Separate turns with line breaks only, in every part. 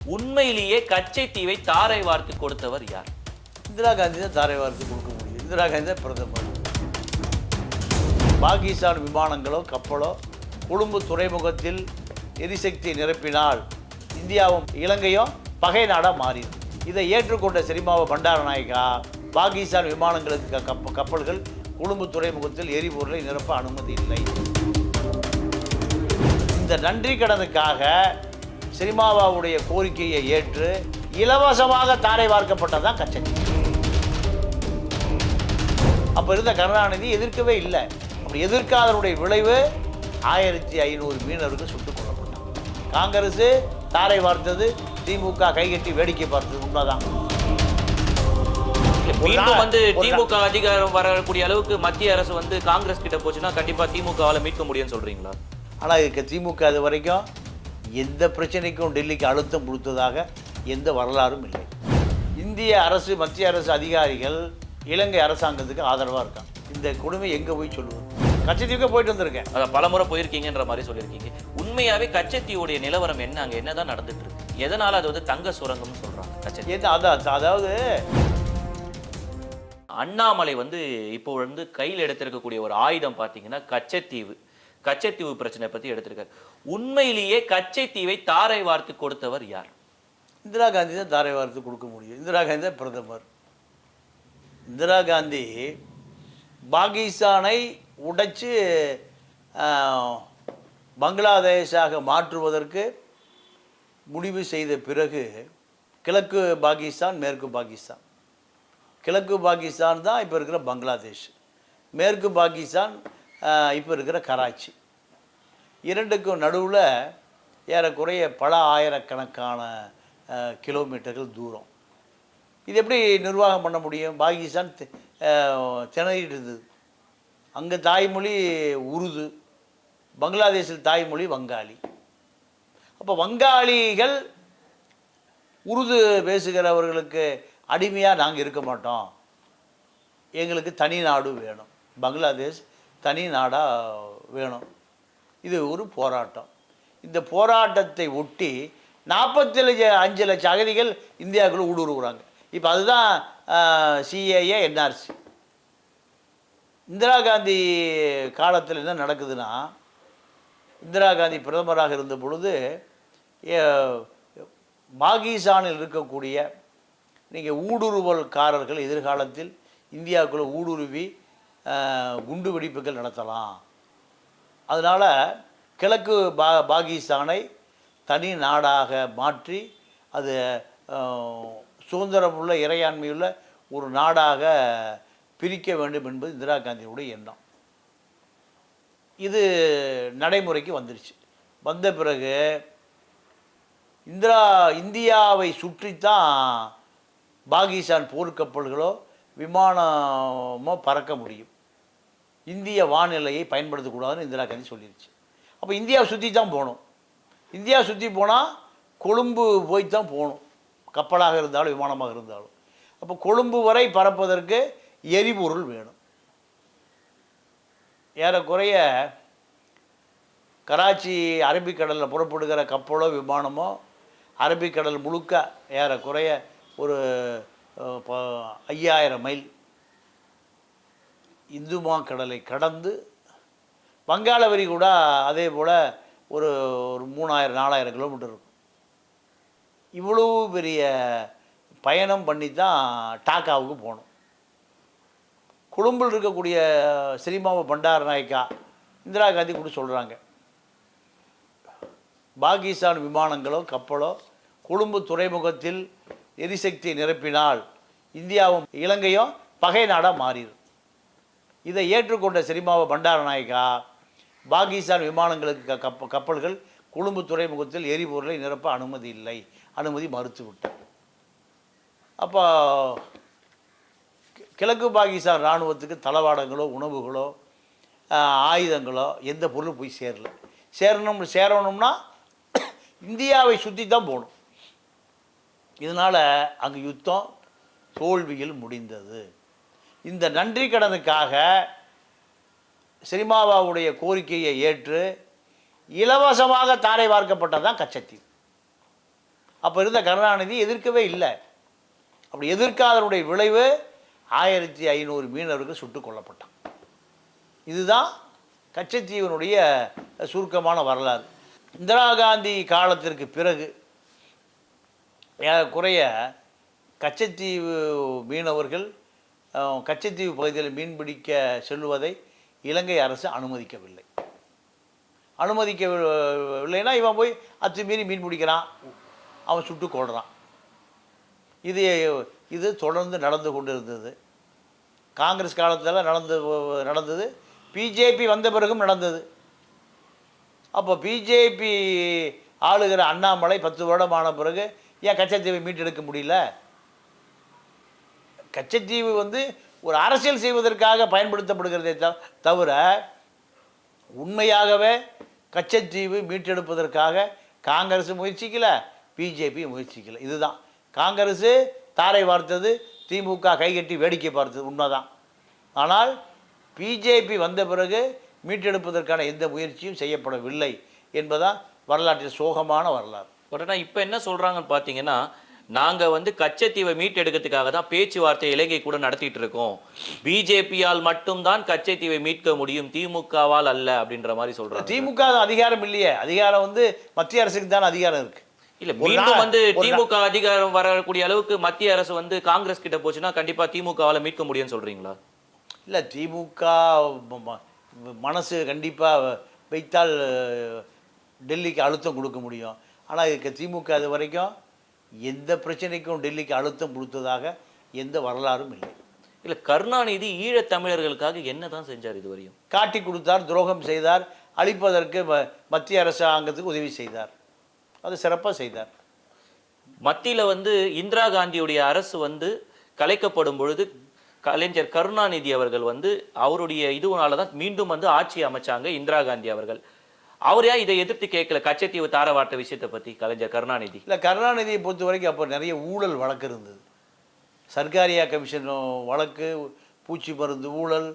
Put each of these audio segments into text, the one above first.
உண்மையிலேயே கச்சை தீவை தாரை வார்த்து கொடுத்தவர் யார்?
இந்திரா காந்தி தான் தாரை வார்த்து கொடுக்க முடியும். இந்திரா காந்தி தான் பிரதமர். பாகிஸ்தான் விமானங்களோ கப்பலோ கொழும்பு துறைமுகத்தில் எரிசக்தி நிரப்பினால் இந்தியாவும் இலங்கையும் பகை நாடாக மாறிடும் இதை ஏற்றுக்கொண்ட சிரிமாவ பண்டாரநாயகா பாகிஸ்தான் விமானங்களுக்கு கப்ப கப்பல்கள் கொழும்பு துறைமுகத்தில் எரிபொருளை நிரப்ப அனுமதி இல்லை. இந்த நன்றி கடனுக்காக சினிமாவாவுடைய கோரிக்கையை ஏற்று இலவசமாக தாரை வார்க்கப்பட்டதான் கச்சத்தி அப்போ இருந்த கருணாநிதி எதிர்க்கவே இல்லை. அப்படி எதிர்க்காதனுடைய விளைவு ஆயிரத்தி ஐநூறு மீனவர்கள் சுட்டுக் கொல்லப்பட்டாங்க. காங்கிரஸ் தாரை வார்த்தது திமுக கைகட்டி வேடிக்கை பார்த்தது உண்மைதான்.
மீண்டும் வந்து திமுக அதிகாரம் வரக்கூடிய அளவுக்கு மத்திய அரசு வந்து காங்கிரஸ் கிட்ட போச்சுன்னா கண்டிப்பா திமுகவால மீட்க முடியும்னு சொல்றீங்களா?
ஆனால் இதுக்கு திமுக அது வரைக்கும் எந்த பிரச்சனைக்கும் டெல்லிக்கு அழுத்தம் கொடுத்ததாக எந்த வரலாறும் இல்லை. இந்திய அரசு மத்திய அரசு அதிகாரிகள் இலங்கை அரசாங்கத்துக்கு ஆதரவாக இருக்காங்க. இந்த கொடுமை எங்கே போய் சொல்லுவது கட்சிக்கு போயிட்டு வந்திருக்கேன்.
அத பலமுறை போயிருக்கீங்கன்ற மாதிரி சொல்லியிருக்கீங்க. உண்மையாவே கச்சத்தீவுடைய நிலவரம் என்ன? அங்க என்னதான் நடந்துட்டு இருக்கு? எதனால அது வந்து தங்க சுரங்கம்னு சொல்றாங்க கச்சத்தீவு?
எது அதான் அதாவது
அண்ணாமலை வந்து இப்போ வந்து கையில் எடுத்திருக்கக்கூடிய ஒரு ஆயுதம் பார்த்தீங்கன்னா கச்சத்தீவு. கச்சைத்தீவு பிரச்சனை பத்தி எடுத்திருக்காரு. உண்மையிலேயே கச்சைத்தீவை தாரை வார்த்து கொடுத்தவர் யார்?
இந்திரா காந்தி தான் தாரை வார்த்து கொடுக்க முடியும். இந்திரா காந்தி தான் பிரதமர். இந்திரா காந்தி பாகிஸ்தானை உடைச்சு பங்களாதேஷாக மாற்றுவதற்கு முடிவு செய்த பிறகு கிழக்கு பாகிஸ்தான் மேற்கு பாகிஸ்தான். கிழக்கு பாகிஸ்தான் தான் இப்போ இருக்கிற பங்களாதேஷ். மேற்கு பாகிஸ்தான் இப்போ இருக்கிற கராச்சி. இரண்டுக்கும் நடுவில் ஏறக்குறைய பல ஆயிரக்கணக்கான கிலோமீட்டர்கள் தூரம். இது எப்படி நிர்வாகம் பண்ண முடியும்? பாகிஸ்தான் திணறிடுது இருந்தது. அங்கே தாய்மொழி உருது. பங்களாதேஷில் தாய்மொழி வங்காளி. அப்போ வங்காளிகள் உருது பேசுகிறவர்களுக்கு அடிமையாக நாங்கள் இருக்க மாட்டோம். எங்களுக்கு தனி நாடு வேணும். பங்களாதேஷ் தனி நாடாக வேணும். இது ஒரு போராட்டம். இந்த போராட்டத்தை ஒட்டி நாற்பத்தி லட்ச அஞ்சு லட்சம் அகதிகள் இந்தியாவுக்குள்ளே ஊடுருவுறாங்க. இப்போ அதுதான் சிஏஏ என்ஆர்சி. இந்திரா காந்தி காலத்தில் என்ன நடக்குதுன்னா இந்திரா காந்தி பிரதமராக இருந்த பொழுது ஏ, பாகிஸ்தானில் இருக்கக்கூடிய நீங்கள் ஊடுருவல்காரர்கள் எதிர்காலத்தில் இந்தியாவுக்குள்ளே ஊடுருவி குண்டு வெடிப்புகள் நடத்தலாம். அதனால் கிழக்கு பா பாகிஸ்தானை தனி நாடாக மாற்றி அது சுதந்திரமுள்ள இறையாண்மையுள்ள ஒரு நாடாக பிரிக்க வேண்டும் என்பது இந்திரா காந்தியினுடைய எண்ணம். இது நடைமுறைக்கு வந்துருச்சு. வந்த பிறகு இந்திரா இந்தியாவை சுற்றித்தான் பாகிஸ்தான் போர்க்கப்பல்களோ விமானமோ பறக்க முடியும். இந்திய வானிலையை பயன்படுத்தக்கூடாதுன்னு இந்திரா காந்தி சொல்லிருச்சு. அப்போ இந்தியாவை சுற்றி தான் போகணும். இந்தியாவை சுற்றி போனால் கொழும்பு போய் தான் போகணும். கப்பலாக இருந்தாலும் விமானமாக இருந்தாலும். அப்போ கொழும்பு வரை பறப்பதற்கு எரிபொருள் வேணும். ஏறக்குறைய கராச்சி அரபிக்கடலில் புறப்படுகிற கப்பலோ விமானமோ அரபிக்கடல் முழுக்க ஏறக்குறைய ஒரு ஐயாயிரம் மைல் இந்துமா கடலை கடந்து வங்காள விரிகுடா அதே போல் ஒரு ஒரு மூணாயிரம் நாலாயிரம் கிலோமீட்டர் இருக்கும். இவ்வளவு பெரிய பயணம் பண்ணி தான் டாக்காவுக்கு போகணும் கொழும்பில் இருக்கக்கூடிய சினிமாவை பண்டார நாயக்கா இந்திரா காந்தி கூட சொல்கிறாங்க பாகிஸ்தான் விமானங்களோ கப்பலோ கொழும்பு துறைமுகத்தில் எரிசக்தியை நிரப்பினால் இந்தியாவும் இலங்கையும் பகை நாடாக மாறிடும் இதை ஏற்றுக்கொண்ட சினிமாவை பண்டாரநாயகா பாகிஸ்தான் விமானங்களுக்கு க- கப்ப கப்பல்கள் கொழும்பு துறைமுகத்தில் எரிபொருளை நிரப்ப அனுமதி இல்லை. அனுமதி மறுத்து விட்டார் அப்போ கிழக்கு பாகிஸ்தான் இராணுவத்துக்கு தளவாடங்களோ உணவுகளோ ஆயுதங்களோ எந்த பொருளும் போய் சேரல. சேரணும் சேரணும்னா இந்தியாவை சுற்றி தான் போகணும். இதனால் அங்கே யுத்தம் தோல்வியில் முடிந்தது. இந்த நன்றி கடனுக்காக சினிமாவாவுடைய கோரிக்கையை ஏற்று இலவசமாக தாரை வார்க்கப்பட்டது தான் கச்சத்தீவு. அப்போ இருந்த கருணாநிதி எதிர்க்கவே இல்லை. அப்படி எதிர்க்காதனுடைய விளைவு ஆயிரத்தி ஐநூறு மீனவர்கள் சுட்டு கொல்லப்பட்டான் இதுதான் கச்சத்தீவனுடைய சுருக்கமான வரலாறு. இந்திரா காந்தி காலத்திற்கு பிறகு குறைய கச்சத்தீவு மீனவர்கள் கச்சத்தீவு பகுதியில் மீன்பிடிக்க செல்வதை இலங்கை அரசு அனுமதிக்கவில்லை. அனுமதிக்கவில்லைன்னா இவன் போய் அத்துமீறி மீன் பிடிக்கிறான். அவன் சுட்டு கொள்கிறான் இது இது தொடர்ந்து நடந்து கொண்டு இருந்தது காங்கிரஸ் காலத்தில் நடந்து நடந்தது. பிஜேபி வந்த பிறகும் நடந்தது. அப்போ பிஜேபி ஆளுகிற அண்ணாமலை பத்து வருடம் ஆன பிறகு ஏன் கச்சத்தீவை மீட்டெடுக்க முடியல? கச்சத்தீவு வந்து ஒரு அரசியல் செய்வதற்காக பயன்படுத்தப்படுகிறதே த தவிர உண்மையாகவே கச்சத்தீவு மீட்டெடுப்பதற்காக காங்கிரஸ் முயற்சிக்கலை பிஜேபி முயற்சிக்கலை. இதுதான். காங்கிரஸ் தாரை வார்த்தது திமுக கைகட்டி வேடிக்கை பார்த்தது உண்மைதான். ஆனால் பிஜேபி வந்த பிறகு மீட்டெடுப்பதற்கான எந்த முயற்சியும் செய்யப்படவில்லை என்பதான் வரலாற்றில் சோகமான வரலாறு.
பட் ஆனால் இப்போ என்ன சொல்கிறாங்கன்னு பார்த்தீங்கன்னா நாங்க வந்து கச்சத்தீவை மீட்டெடுக்கிறதுக்காக தான் பேச்சுவார்த்தை இலங்கை கூட நடத்திட்டு இருக்கோம். பிஜேபியால் மட்டும்தான் கச்சத்தீவை மீட்க முடியும். திமுகவால் அல்ல அப்படின்ற மாதிரி சொல்றாங்க.
திமுக அது அதிகாரம் இல்லையே. அதிகாரம் வந்து மத்திய அரசுக்கு தான் அதிகாரம் இருக்கு.
இல்ல மீண்டும் வந்து திமுக அதிகாரம் வரக்கூடிய அளவுக்கு மத்திய அரசு வந்து காங்கிரஸ் கிட்ட போச்சுன்னா கண்டிப்பா திமுகவால மீட்க முடியும்னு சொல்றீங்களா?
இல்லை திமுக மனசு கண்டிப்பாக வைத்தால் டெல்லிக்கு அழுத்தம் கொடுக்க முடியும். ஆனால் இதுக்கு திமுக அது வரைக்கும் எந்த பிரச்சனைக்கும் டெல்லிக்கு அழுத்தம் கொடுத்ததாக எந்த வரலாறும் இல்லை.
இல்ல கருணாநிதி ஈழத் தமிழர்களுக்காக என்னதான் செஞ்சார் இதுவரையும்?
காட்டி கொடுத்தார் துரோகம் செய்தார் அழிப்பதற்கு மத்திய அரசாங்கத்துக்கு உதவி செய்தார். அது சிறப்பாக செய்தார்.
மத்தியில வந்து இந்திரா காந்தியுடைய அரசு வந்து கலைக்கப்படும் பொழுது கலைஞர் கருணாநிதி அவர்கள் வந்து அவருடைய இதுனால தான் மீண்டும் வந்து ஆட்சி அமைச்சாங்க இந்திரா காந்தி அவர்கள். அவர் ஏன் இதை எதிர்த்து கேட்கல? கச்சத்தீவு தாரவாட்ட விஷயத்தை பத்தி கலைஞர் கருணாநிதி.
இல்லை கருணாநிதியை பொறுத்த வரைக்கும் அப்போ நிறைய ஊழல் வழக்கு இருந்தது. சர்க்காரியா கமிஷன் வழக்கு பூச்சி மருந்து ஊழல்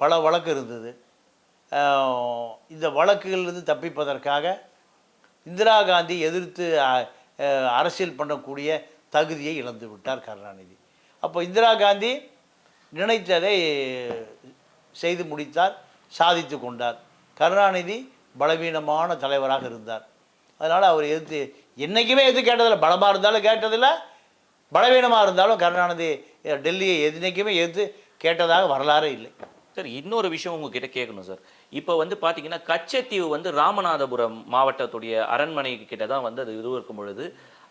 பல வழக்கு இருந்தது. இந்த வழக்குகளிலிருந்து தப்பிப்பதற்காக இந்திரா காந்தி எதிர்த்து அரசியல் பண்ணக்கூடிய தகுதியை இழந்து விட்டார் கருணாநிதி. அப்போ இந்திரா காந்தி நினைத்ததை செய்து முடித்தார் சாதித்து கொண்டார். கருணாநிதி பலவீனமான தலைவராக இருந்தார். அதனால் அவர் எதிர்த்து என்றைக்குமே எது கேட்டதில்லை. பலமாக இருந்தாலும் கேட்டதில்லை. பலவீனமாக இருந்தாலும் கருணாநிதி டெல்லியை என்றைக்குமே எதிர்த்து கேட்டதாக வரலாறே இல்லை.
சார் இன்னொரு விஷயம் உங்ககிட்ட கேட்கணும் சார். இப்போ வந்து பார்த்தீங்கன்னா கச்சத்தீவு வந்து ராமநாதபுரம் மாவட்டத்துடைய அரண்மனை கிட்ட தான் வந்து அது இது இருக்கும் பொழுது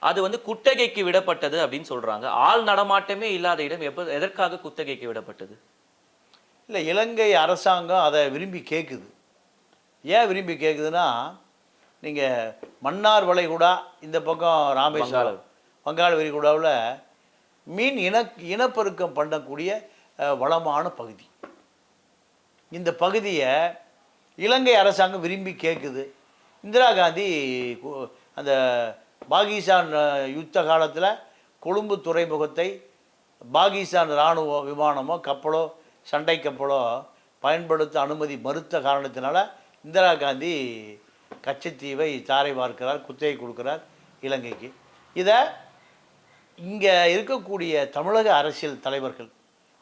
அது வந்து குத்தகைக்கு விடப்பட்டது அப்படின்னு சொல்றாங்க. ஆள் நடமாட்டமே இல்லாத இடம் எப்போ எதற்காக குத்தகைக்கு விடப்பட்டது?
இல்லை இலங்கை அரசாங்கம் அதை விரும்பி கேட்குது. ஏன் விரும்பி கேட்குதுன்னா நீங்கள் மன்னார் வளைகுடா இந்த பக்கம் ராமேஸ்வரம் வங்காள விரிகுடாவில் மீன் இன இனப்பெருக்கம் பண்ணக்கூடிய வளமான பகுதி. இந்த பகுதியை இலங்கை அரசாங்கம் விரும்பி கேட்குது இந்திரா காந்தி அந்த பாகிஸ்தான் யுத்த காலத்தில் கொழும்பு துறைமுகத்தை பாகிஸ்தான் இராணுவ விமானமோ கப்பலோ சண்டை கப்பலோ பயன்படுத்த அனுமதி மறுத்த காரணத்தினால இந்திரா காந்தி கச்சத்தீவை தாரை பார்க்கிறார் குத்தகை கொடுக்கிறார் இலங்கைக்கு. இதை இங்கே இருக்கக்கூடிய தமிழக அரசியல் தலைவர்கள்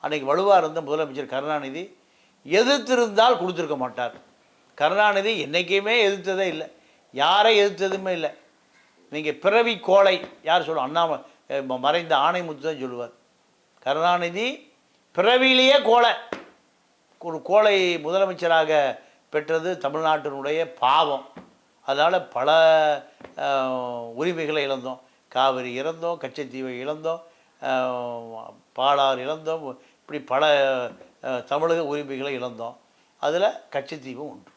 அன்றைக்கி வலுவாக இருந்த முதலமைச்சர் கருணாநிதி எதிர்த்திருந்தால் கொடுத்துருக்க மாட்டார். கருணாநிதி என்றைக்குமே எதிர்த்ததே இல்லை. யாரை எதிர்த்ததுமே இல்லை. நீங்கள் பிறவி கோலை யார் சொல்லுவோம் அண்ணாம அஹ் ம- மறைந்த ஆணைமுத்து தான் சொல்லுவார். கருணாநிதி பிறவியிலேயே கோலை ஒரு கோழை முதலமைச்சராக பெற்றது தமிழ்நாட்டினுடைய பாவம். அதனால் பல உரிமைகளை இழந்தோம். காவிரி இழந்தோம் கச்சத்தீவை இழந்தோம் பாலாறு இழந்தோம் இப்படி பல தமிழக உரிமைகளை இழந்தோம். அதில் கச்சத்தீவும் உண்டு.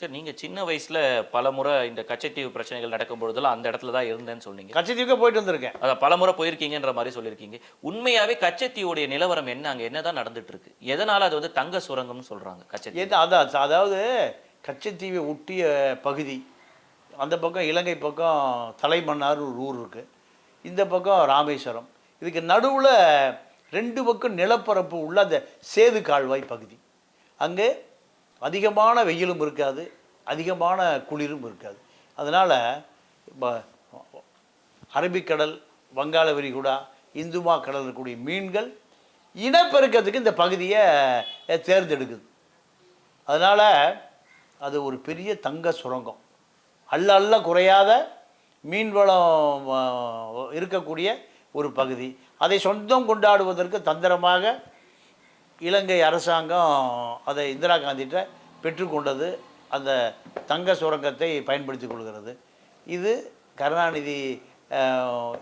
சரி நீங்க சின்ன வயசுல பல முறை இந்த கச்சத்தீவு பிரச்சனைகள் நடக்கும் பொழுதெல்லாம் அந்த இடத்துல தான் இருந்தேன்னு சொன்னீங்க.
கச்சத்தீவுக்கே போயிட்டு வந்திருக்கேன்.
அதான் பல முறை போயிருக்கீங்கன்ற மாதிரி சொல்லியிருக்கீங்க. உண்மையாவே கச்சத்தீவுடைய நிலவரம் என்ன? அங்க என்னதான் நடந்துட்டு இருக்கு எதனால அது வந்து தங்க சுரங்கம்னு சொல்றாங்க கச்சத்தீவு?
ஏன்னா அதான் அதாவது கச்சத்தீவை ஒட்டிய பகுதி அந்த பக்கம் இலங்கை பக்கம் தலைமன்னார் ஒரு ஊர் இருக்குது இந்த பக்கம் ராமேஸ்வரம். இதுக்கு நடுவில் ரெண்டு பக்கம் நிலப்பரப்பு உள்ள அந்த சேது கால்வாய் பகுதி. அங்கே அதிகமான வெயிலும் இருக்காது அதிகமான குளிரும் இருக்காது. அதனால் அரபிக்கடல் வங்காள விரிகுடா இந்துமா கடல் இருக்கக்கூடிய மீன்கள் இனப்பெருக்கத்துக்கு இந்த பகுதியை தேர்ந்தெடுக்குது. அதனால் அது ஒரு பெரிய தங்க சுரங்கம். அள்ள அள்ள குறையாத மீன்வளம் வளம் இருக்கக்கூடிய ஒரு பகுதி. அதை சொந்தம் கொண்டாடுவதற்கு தந்திரமாக இலங்கை அரசாங்கம் அதை இந்திரா காந்திகிட்ட பெற்றுக்கொண்டது அந்த தங்க சுரங்கத்தை பயன்படுத்தி கொள்கிறது. இது கருணாநிதி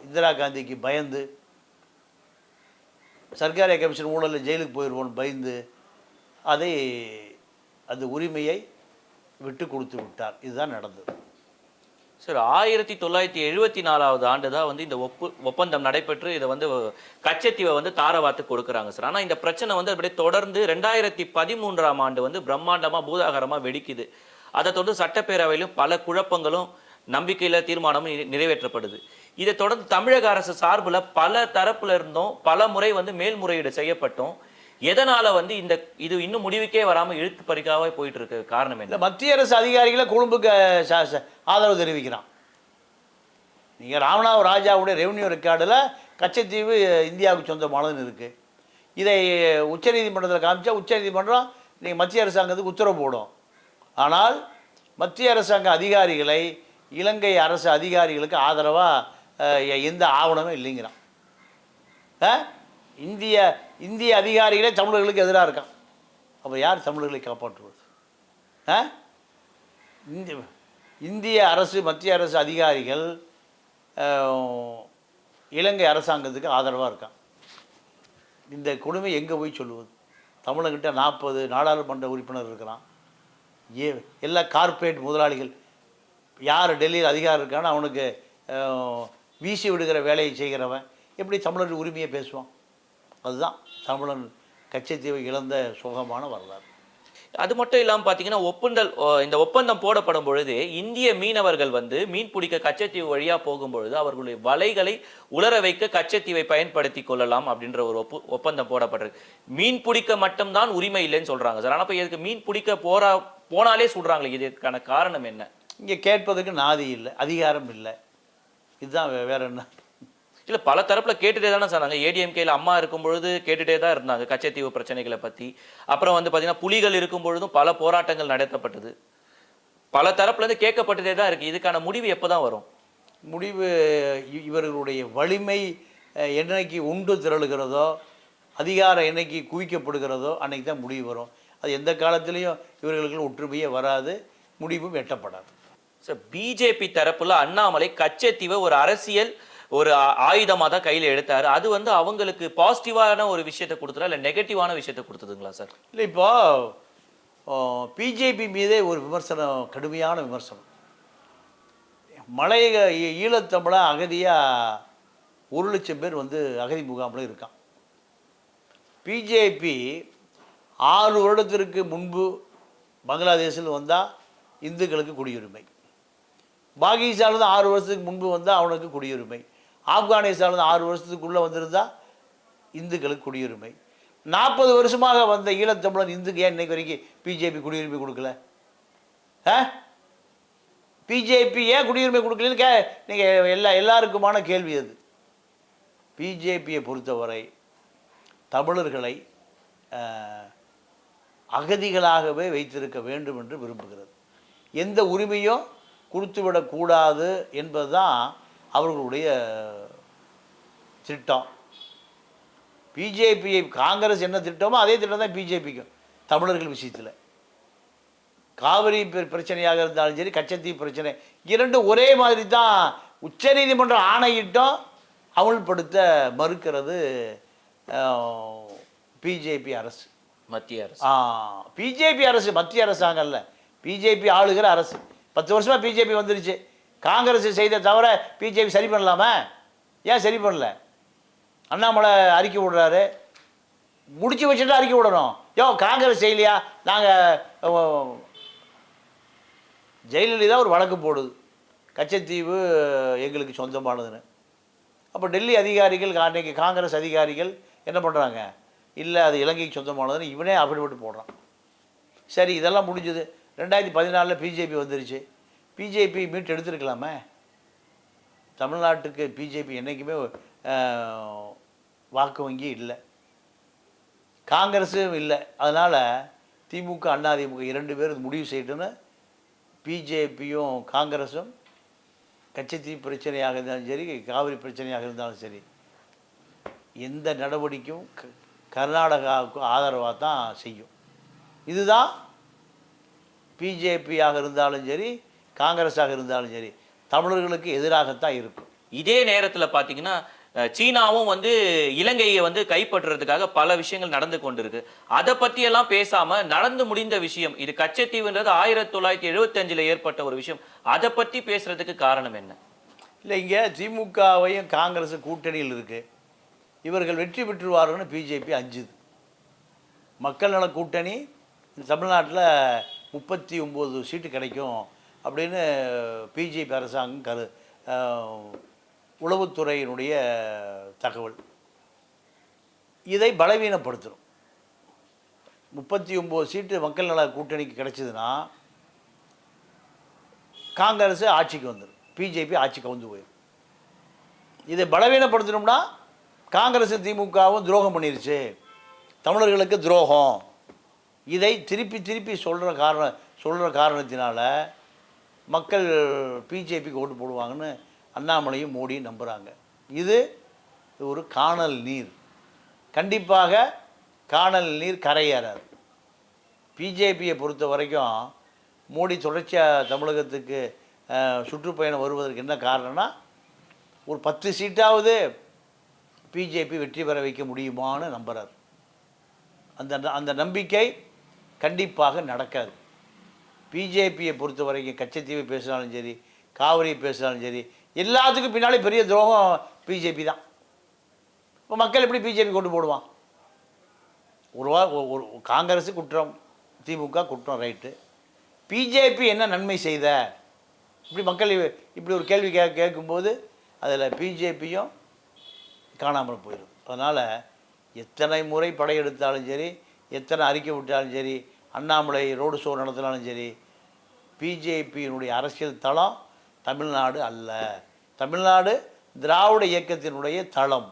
இந்திரா காந்திக்கு பயந்து சர்க்காரிய கமிஷன் ஊழலில் ஜெயிலுக்கு போயிடுவோன்னு பயந்து அதை அந்த உரிமையை விட்டு கொடுத்து விட்டார். இதுதான் நடந்தது.
சார் ஆயிரத்தி தொள்ளாயிரத்தி எழுபத்தி நாலாவது ஆண்டு தான் வந்து இந்த ஒப்பு ஒப்பந்தம் நடைபெற்று இதை வந்து கச்சத்தீவை வந்து தாரவாத்து கொடுக்குறாங்க சார் ஆனால் இந்த பிரச்சனை வந்து அப்படியே தொடர்ந்து ரெண்டாயிரத்தி பதிமூன்றாம் ஆண்டு வந்து பிரம்மாண்டமாக பூதாகரமாக வெடிக்குது. அதை தொடர்ந்து சட்டப்பேரவையிலும் பல குழப்பங்களும் நம்பிக்கையில் தீர்மானமும் நிறைவேற்றப்படுது. இதை தொடர்ந்து தமிழக அரசு சார்பில் பல தரப்புல இருந்தும் பல முறை வந்து மேல்முறையீடு செய்யப்பட்டும். எதனால வந்து இந்த இது இன்னும் முடிவுக்கே வராமல் இழுத்து பறிக்காவே போயிட்டு இருக்கு காரணம் என்ன?
மத்திய அரசு அதிகாரிகளை கொழும்புக்கு ச- ஆதரவு தெரிவிக்கிறான். நீங்கள் ராமநாத ராஜாவுடைய ரெவன்யூ ரெக்கார்டில் கச்சத்தீவு இந்தியாவுக்கு சொந்தமானதுன்னு இருக்குது இதை உச்சநீதிமன்றத்தில் காமிச்சா உச்சநீதிமன்றம் நீங்கள் மத்திய அரசாங்கத்துக்கு உத்தரவு போடும். ஆனால் மத்திய அரசாங்க அதிகாரிகளை இலங்கை அரசு அதிகாரிகளுக்கு ஆதரவாக எந்த ஆவணமும் இல்லைங்கிறான். ஆ? இந்திய இந்திய அதிகாரிகளே தமிழர்களுக்கு எதிராக இருக்கான். அப்போ யார் தமிழர்களை காப்பாற்றுவது? ஆ? இந்திய இந்திய அரசு மத்திய அரசு அதிகாரிகள் இலங்கை அரசாங்கத்துக்கு ஆதரவாக இருக்கான். இந்த கொடுமை எங்கே போய் சொல்லுவது? தமிழங்கிட்ட நாற்பது நாடாளுமன்ற உறுப்பினர் இருக்கிறான். ஏ எல்லா கார்ப்பரேட் முதலாளிகள் யார் டெல்லியில் அதிகாரம் இருக்கானோ அவனுக்கு வீசி விடுகிற வேலையை செய்கிறவன். எப்படி தமிழர் உரிமையை பேசுவான்? அதுதான் தமிழன் கச்சத்தீவை இழந்த சுகமான வரலாறு.
அது மட்டும் இல்லாமல் பார்த்தீங்கன்னா ஒப்பந்தல் இந்த ஒப்பந்தம் போடப்படும் பொழுது இந்திய மீனவர்கள் வந்து மீன் பிடிக்க கச்சத்தீவு வழியாக போகும்பொழுது அவர்களுடைய வலைகளை உலர வைக்க கச்சத்தீவை பயன்படுத்தி கொள்ளலாம் அப்படின்ற ஒரு ஒப்பு ஒப்பந்தம் போடப்பட்டிருக்கு. மீன் பிடிக்க மட்டும்தான் உரிமை இல்லைன்னு சொல்றாங்க சார். ஆனால் இப்போ இதுக்கு மீன் பிடிக்க போறா போனாலே சொல்றாங்களே இதுக்கான காரணம் என்ன?
இங்கே கேட்பதற்கு நாதி இல்லை அதிகாரம் இல்லை. இதுதான் வேற என்ன?
இல்ல பல தரப்புல கேட்டுட்டே தானே சொன்னாங்க ஏடிஎம்கேல அம்மா இருக்கும் பொழுது கேட்டுட்டே தான் இருந்தாங்க கச்சத்தீவு பிரச்சனைகளை பத்தி. அப்புறம் வந்து பாத்தீங்கன்னா புலிகள் இருக்கும் பொழுதும் பல போராட்டங்கள் நடத்தப்பட்டது. பல தரப்புல இருந்து கேட்கப்பட்டுட்டே தான் இருக்கு. இதுக்கான முடிவு எப்பதான் வரும்?
முடிவு இவர்களுடைய வலிமை என்னைக்கு உண்டு திரளுகிறதோ அதிகாரம் என்னைக்கு குவிக்கப்படுகிறதோ அன்னைக்கு தான் முடிவு வரும். அது எந்த காலத்திலையும் இவர்களுக்கு ஒற்றுமையே வராது முடிவும் எட்டப்படாது.
சார் பிஜேபி தரப்புல அண்ணாமலை கச்சத்தீவை ஒரு அரசியல் ஒரு ஆ- தான் கையில் எடுத்தார். அது வந்து அவங்களுக்கு பாசிட்டிவான ஒரு விஷயத்தை கொடுத்துடா இல்லை நெகட்டிவான விஷயத்தை கொடுத்ததுங்களா சார்?
இல்லை இப்போ பிஜேபி மீதே ஒரு விமர்சனம் கடுமையான விமர்சனம். மலைய ஈழத்தமிழாக ஈழத்தமிழ அகதியாக ஒரு லட்சம் பேர் வந்து அகதி முகாமில் இருக்கான். பிஜேபி ஆறு வருடத்திற்கு முன்பு பங்களாதேஷில் வந்தால் இந்துக்களுக்கு குடியுரிமை. பாகிஸ்தானில் ஆறு வருஷத்துக்கு முன்பு வந்தால் அவனுக்கு குடியுரிமை. ஆப்கானிஸ்தானில் ஆறு வருஷத்துக்குள்ளே வந்திருந்தா இந்துக்களுக்கு குடியுரிமை. நாற்பது வருஷமாக வந்த ஈழத்தமிழன் இந்துக்கு ஏன் இன்றைக்கு வரைக்கும் பிஜேபி குடியுரிமை கொடுக்கல? ஆ? பிஜேபி ஏன் குடியுரிமை கொடுக்கலன்னு கே நீங்கள் எல்லா எல்லாருக்குமான கேள்வி அது. பிஜேபியை பொறுத்தவரை தமிழர்களை அகதிகளாகவே வைத்திருக்க வேண்டும் என்று விரும்புகிறது. எந்த உரிமையும் கொடுத்துவிடக்கூடாது என்பது தான் அவர்களுடைய திட்டம். பிஜேபியை காங்கிரஸ் என்ன திட்டமோ அதே திட்டம் தான் பிஜேபிக்கும் தமிழர்கள் விஷயத்தில். காவிரி பிர- பிரச்சனையாக இருந்தாலும் சரி கச்சத்தீவு பிரச்சனை இரண்டும் ஒரே மாதிரி தான் உச்சநீதிமன்றம் ஆணையிட்டும் அமுல்படுத்த மறுக்கிறது பிஜேபி அரசு.
மத்திய அரசு.
பிஜேபி அரசு மத்திய அரசாங்கம் இல்லை பிஜேபி ஆளுகிற அரசு. பத்து வருஷமாக பிஜேபி வந்துருச்சு. காங்கிரஸ் செய்த தவிர பிஜேபி சரி பண்ணலாமா? ஏன் சரி பண்ணல? அண்ணாமலை அறிக்கை விடுறாரு. முடிச்சு வச்சுட்டு அறிக்கை விடணும். யோ காங்கிரஸ் செய்யலையா? நாங்கள் ஜெயலலிதா ஒரு வழக்கு போடுது. கச்சத்தீவு எங்களுக்கு சொந்தமானதுன்னு. அப்போ டெல்லி அதிகாரிகள் அன்னைக்கு காங்கிரஸ் அதிகாரிகள் என்ன பண்ணுறாங்க இல்லை அது இலங்கைக்கு சொந்தமானதுன்னு இவனே அஃபிடவிட் போடுறான். சரி இதெல்லாம் முடிஞ்சது. ரெண்டாயிரத்தி பதினாலில் பிஜேபி வந்துருச்சு. பிஜேபி மீட் எடுத்திருக்கலாமே? தமிழ்நாட்டுக்கு பிஜேபி என்றைக்குமே வாக்கு வங்கி இல்லை. காங்கிரஸும் இல்லை. அதனால் திமுக அதிமுக இரண்டு பேர் முடிவு செய்யட்டுன்னு பிஜேபியும் காங்கிரஸும் கச்சத்தீ பிரச்சனையாக இருந்தாலும் சரி காவிரி பிரச்சனையாக இருந்தாலும் சரி எந்த நடவடிக்கையும் க- கர்நாடகாவுக்கு ஆதரவாக தான் செய்யும். இதுதான் பிஜேபியாக இருந்தாலும் சரி காங்கிரஸாக இருந்தாலும் சரி தமிழர்களுக்கு எதிராகத்தான் இருக்கும்.
இதே நேரத்துல பாத்தீங்கன்னா அஹ், சீனாவும் வந்து இலங்கையை வந்து கைப்பற்றுறதுக்காக பல விஷயங்கள் நடந்து கொண்டிருக்கு. அதை பத்தி எல்லாம் பேசாம நடந்து முடிந்த விஷயம் இது கச்சத்தீவுன்றது ஆயிரத்தி தொள்ளாயிரத்தி எழுபத்தஞ்சுல ஏற்பட்ட ஒரு விஷயம். அதை பத்தி பேசுறதுக்கு காரணம் என்ன?
இல்லை இங்கே திமுகவையும் காங்கிரஸ் கூட்டணியில் இருக்கு. இவர்கள் வெற்றி பெற்றுவார்கள்னு பிஜேபி அஞ்சுது. மக்கள் நல கூட்டணி தமிழ்நாட்டில் முப்பத்தி ஒம்பது சீட்டு கிடைக்கும். அப்படின்னு பிஜேபி அரசாங்கம் கரு உளவுத்துறையினுடைய தகவல். இதை பலவீனப்படுத்தணும். முப்பத்தி ஒம்பது சீட்டு மக்கள் நல கூட்டணிக்கு கிடச்சிதுன்னா காங்கிரஸ் ஆட்சிக்கு வந்துடும் பிஜேபி ஆட்சிக்கு வந்து போயிடும் இதை பலவீனப்படுத்தணும்னா காங்கிரஸ் திமுகவும் துரோகம் பண்ணிருச்சு. தமிழர்களுக்கு துரோகம். இதை திருப்பி திருப்பி சொல்கிற காரணம் சொல்கிற காரணத்தினால மக்கள் பிஜேபிக்கு ஓட்டு போடுவாங்கன்னு அண்ணாமலையும் மோடியும் நம்புகிறாங்க இது ஒரு காணல் நீர். கண்டிப்பாக காணல் நீர் கரையேறாது. பிஜேபியை பொறுத்த வரைக்கும் மோடி தொடர்ச்சியாக தமிழகத்துக்கு சுற்றுப்பயணம் வருவதற்கு என்ன காரணம்னா ஒரு பத்து சீட்டாவது பிஜேபி வெற்றி பெற வைக்க முடியுமான்னு நம்புகிறார் அந்த அந்த நம்பிக்கை கண்டிப்பாக நடக்காது. பிஜேபியை பொறுத்த வரைக்கும் கச்சத்தீவை பேசினாலும் சரி காவிரி பேசினாலும் சரி எல்லாத்துக்கும் பின்னாலே பெரிய துரோகம் பிஜேபி தான். இப்போ மக்கள் எப்படி பிஜேபி கொண்டு போடுவான்? ஒரு வா ஒரு காங்கிரஸு காங்கிரஸ் குற்றம் திமுக குற்றம் ரைட்டு. பிஜேபி என்ன நன்மை செய்த? இப்படி மக்கள் இப்படி ஒரு கேள்வி கே கேட்கும்போது அதில் பிஜேபியும் காணாமல் போயிடும். அதனால் எத்தனை முறை படையெடுத்தாலும் சரி எத்தனை அறிக்கை விட்டாலும் சரி அண்ணாமலை ரோடு ஷோ நடத்தினாலும் சரி பிஜேபியினுடைய அரசியல் தளம் தமிழ்நாடு அல்ல. தமிழ்நாடு திராவிட இயக்கத்தினுடைய தளம்.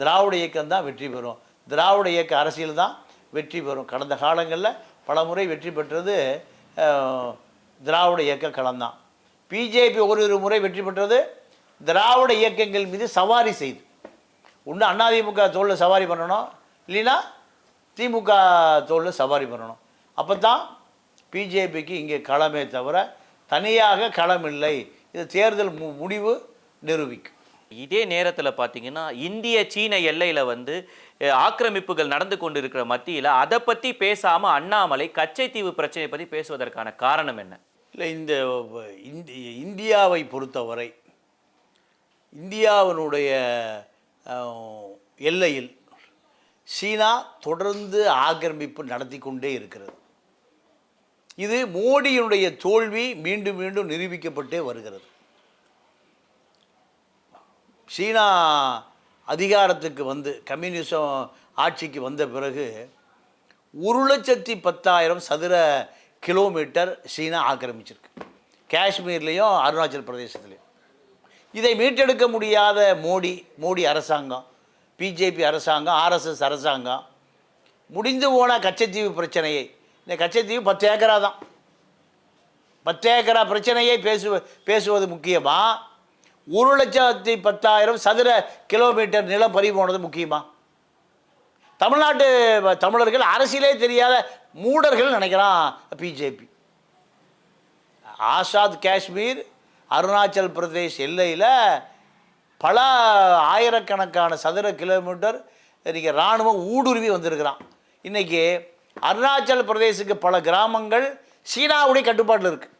திராவிட இயக்கம் தான் வெற்றி பெறும். திராவிட இயக்க அரசியல் தான் வெற்றி பெறும். கடந்த காலங்களில் பல முறை வெற்றி பெற்றது திராவிட இயக்க களம்தான் பிஜேபி ஒரு ஒரு முறை வெற்றி பெற்றது திராவிட இயக்கங்கள் மீது சவாரி செய்து. ஒன்று அதிமுக தோளில் சவாரி பண்ணணும். இல்லைன்னா திமுக தோளில் சவாரி பண்ணணும். அப்போ தான் பிஜேபிக்கு இங்கே களமே தவிர தனியாக களம் இல்லை இது தேர்தல் மு முடிவு நிரூபிக்கும்.
இதே நேரத்துல பாத்தீங்கன்னா இந்திய சீன எல்லையில வந்து ஆக்கிரமிப்புகள் நடந்து கொண்டிருக்கிற மத்தியில அதை பத்தி பேசாம அண்ணாமலை கச்சைத்தீவு பிரச்சனை பத்தி பேசுவதற்கான காரணம் என்ன?
இல்லை இந்த இந்தி இந்தியாவை பொறுத்தவரை இந்தியாவினுடைய எல்லையில் சீனா தொடர்ந்து ஆக்கிரமிப்பு நடத்தி கொண்டே இருக்கிறது. இது மோடியினுடைய தோல்வி மீண்டும் மீண்டும் நிரூபிக்கப்பட்டே வருகிறது. சீனா அதிகாரத்துக்கு வந்து கம்யூனிசம் ஆட்சிக்கு வந்த பிறகு ஒரு லட்சத்தி பத்தாயிரம் சதுர கிலோமீட்டர் சீனா ஆக்கிரமிச்சிருக்கு. காஷ்மீர்லேயும் அருணாச்சல் பிரதேசத்துலேயும். இதை மீட்டெடுக்க முடியாத மோடி மோடி அரசாங்கம் பிஜேபி அரசாங்கம் ஆர்எஸ்எஸ் அரசாங்கம் முடிந்து போன கச்சத்தீவு பிரச்சனையை இந்த கச்சத்தீவு பத்து ஏக்கரா தான். பத்து ஏக்கரா பிரச்சனையை பேசுவ பேசுவது முக்கியமா? ஒரு லட்சத்தி பத்தாயிரம் சதுர கிலோமீட்டர் நிலம் பறி போனது முக்கியமா? தமிழ்நாட்டு தமிழர்கள் அரசியலே தெரியாத மூடர்கள் நினைக்கிறான் பிஜேபி. ஆசாத் காஷ்மீர் அருணாச்சல் பிரதேஷ் எல்லையில் பல ஆயிரக்கணக்கான சதுர கிலோமீட்டர் இன்றைக்கி இராணுவம் ஊடுருவி வந்திருக்கிறான். இன்றைக்கி அருணாச்சல் பிரதேசுக்கு பல கிராமங்கள் சீனாவுடைய கட்டுப்பாட்டில் இருக்குது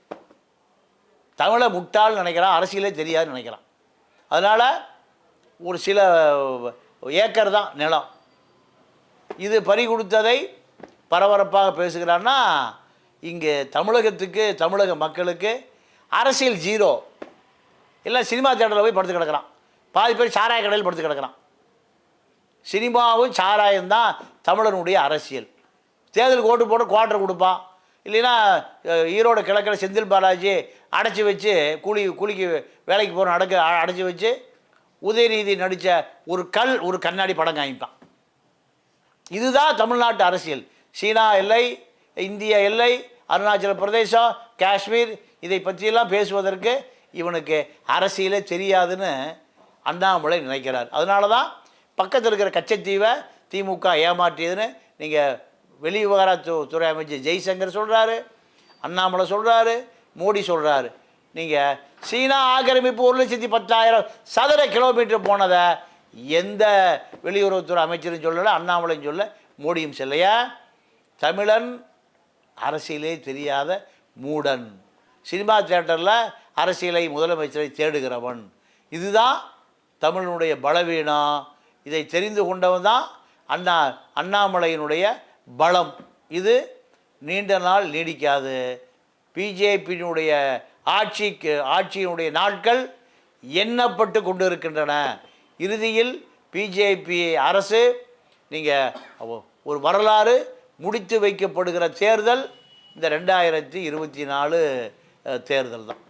தமிழை முட்டாள் நினைக்கிறான் அரசியலே தெரியாதுன்னு நினைக்கிறான். அதனால் ஒரு சில ஏக்கர் தான் நிலம். இது பறி கொடுத்ததை பரபரப்பாக பேசுகிறான்னா இங்கே தமிழகத்துக்கு தமிழக மக்களுக்கு அரசியல் ஜீரோ. இல்லை சினிமா தேட்டரில் போய் படுத்து கிடக்குறான். பாதி பேர் சாராய கடையில் படுத்து கிடக்கிறான். சினிமாவும் சாராயம் தான் தமிழனுடைய அரசியல். தேர்தலுக்கு ஓட்டு போட்டு குவார்டர் கொடுப்பான். இல்லைன்னா ஈரோடு கிழக்கில் செந்தில் பாலாஜி அடைச்சி வச்சு கூலி கூலிக்கு வேலைக்கு போகிற அடக்க அடைச்சி வச்சு உதயநிதி நடித்த ஒரு கல் ஒரு கண்ணாடி படம் காமிப்பான். இதுதான் தமிழ்நாட்டு அரசியல். சீனா எல்லை இந்திய எல்லை அருணாச்சல பிரதேசம் காஷ்மீர் இதை பற்றியெல்லாம் பேசுவதற்கு இவனுக்கு அரசியலே தெரியாதுன்னு அண்ணாமலை நினைக்கிறார். அதனால தான் பக்கத்தில் இருக்கிற கச்சத்தீவை திமுக ஏமாற்றியதுன்னு நீங்கள் வெளிவிவகாரத்து துறை அமைச்சர் ஜெய்சங்கர் சொல்கிறாரு அண்ணாமலை சொல்கிறாரு மோடி சொல்கிறாரு நீங்கள் சீனா ஆக்கிரமிப்பு ஒரு லட்சத்தி பத்தாயிரம் சதுர கிலோமீட்டர் போனதை எந்த வெளியுறவுத்துறை அமைச்சரும் சொல்லலை அண்ணாமலையும் சொல்ல மோடியும் சொல்லையா தமிழன் அரசியலே தெரியாத மூடன். சினிமா தியேட்டரில் அரசியலை முதலமைச்சரை தேடுகிறவன். இதுதான் தமிழனுடைய பலவீனம். இதை தெரிந்து கொண்டவன் தான் அண்ணா அண்ணாமலையினுடைய பலம். இது நீண்ட நாள் நீடிக்காது. பிஜேபியினுடைய ஆட்சிக்கு ஆட்சியினுடைய நாட்கள் எண்ணப்பட்டு கொண்டு இருக்கின்றன இறுதியில் பிஜேபி அரசு நீங்கள் ஒரு வரலாறு முடித்து வைக்கப்படுகிற தேர்தல் இந்த ரெண்டாயிரத்தி இருபத்தி நாலு தேர்தல் தான்